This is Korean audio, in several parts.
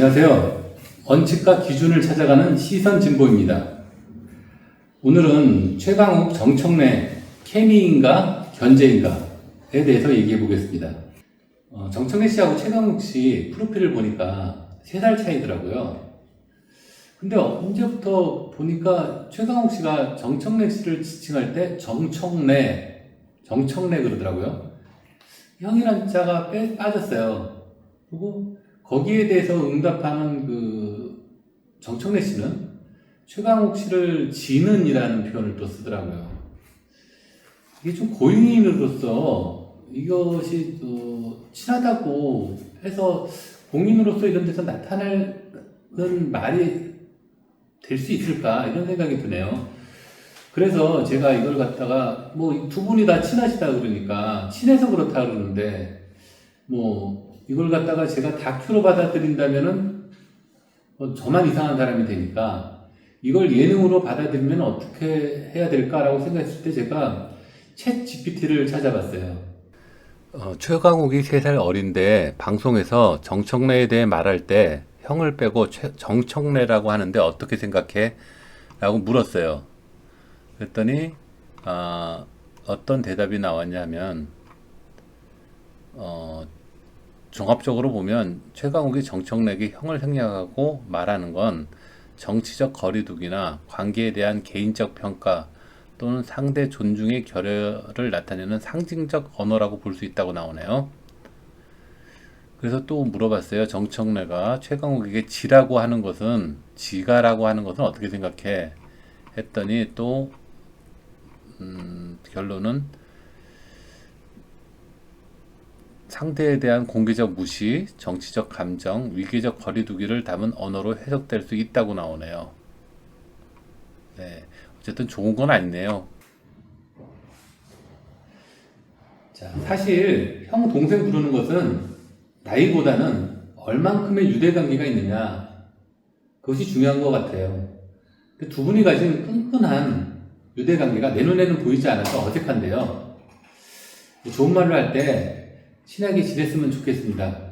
안녕하세요. 원칙과 기준을 찾아가는 시선 진보입니다. 오늘은 최강욱 정청래 케미인가 견제인가에 대해서 얘기해 보겠습니다. 어, 정청래 씨하고 최강욱 씨 프로필을 보니까 3살 차이더라고요. 근데 언제부터 보니까 최강욱 씨가 정청래 씨를 지칭할 때 정청래, 정청래 그러더라고요. 형이란 자가 빼, 빠졌어요. 그리고 거기에 대해서 응답하는 그 정청래 씨는 최강욱 씨를 지는이라는 표현을 또 쓰더라고요. 이게 좀 고인으로서 이것이 어, 친하다고 해서 공인으로서 이런 데서 나타나는 말이 될 수 있을까 이런 생각이 드네요. 그래서 제가 이걸 갖다가 뭐 두 분이 다 친하시다 그러니까 친해서 그렇다 그러는데 뭐 이걸 갖다가 제가 다큐로 받아들인다면은 뭐 저만 이상한 사람이 되니까 이걸 예능으로 받아들이면 어떻게 해야 될까라고 생각했을 때 제가 챗 GPT를 찾아봤어요. 어, 최강욱이 3살 어린데 방송에서 정청래에 대해 말할 때 형을 빼고 최- 정청래라고 하는데 어떻게 생각해? 라고 물었어요. 그랬더니 아, 어떤 대답이 나왔냐면 어, 종합적으로 보면 최강욱이 정청래에게 형을 생략하고 말하는 건 정치적 거리두기나 관계에 대한 개인적 평가 또는 상대 존중의 결여를 나타내는 상징적 언어라고 볼 수 있다고 나오네요. 그래서 또 물어봤어요. 정청래가 최강욱에게 지라고 하는 것은 지가라고 하는 것은 어떻게 생각해? 했더니 또 음, 결론은 상대에 대한 공개적 무시, 정치적 감정, 위계적 거리두기를 담은 언어로 해석될 수 있다고 나오네요. 네, 어쨌든 좋은 건 아니네요. 자, 사실 형 동생 부르는 것은 나이보다는 얼만큼의 유대 관계가 있느냐 그것이 중요한 것 같아요. 두 분이 가진 끈끈한 유대 관계가 내 눈에는 보이지 않아서 어색한데요. 좋은 말로 할 때 친하게 지냈으면 좋겠습니다.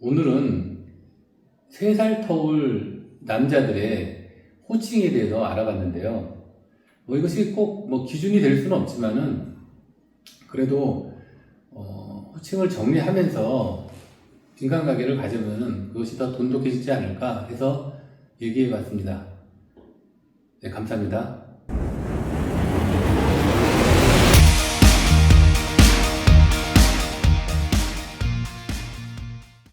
오늘은 세 살 터울 남자들의 호칭에 대해서 알아봤는데요. 뭐 이것이 꼭 뭐 기준이 될 수는 없지만은 그래도 어, 호칭을 정리하면서 인간관계를 가지면 그것이 더 돈독해지지 않을까 해서 얘기해 봤습니다. 네, 감사합니다.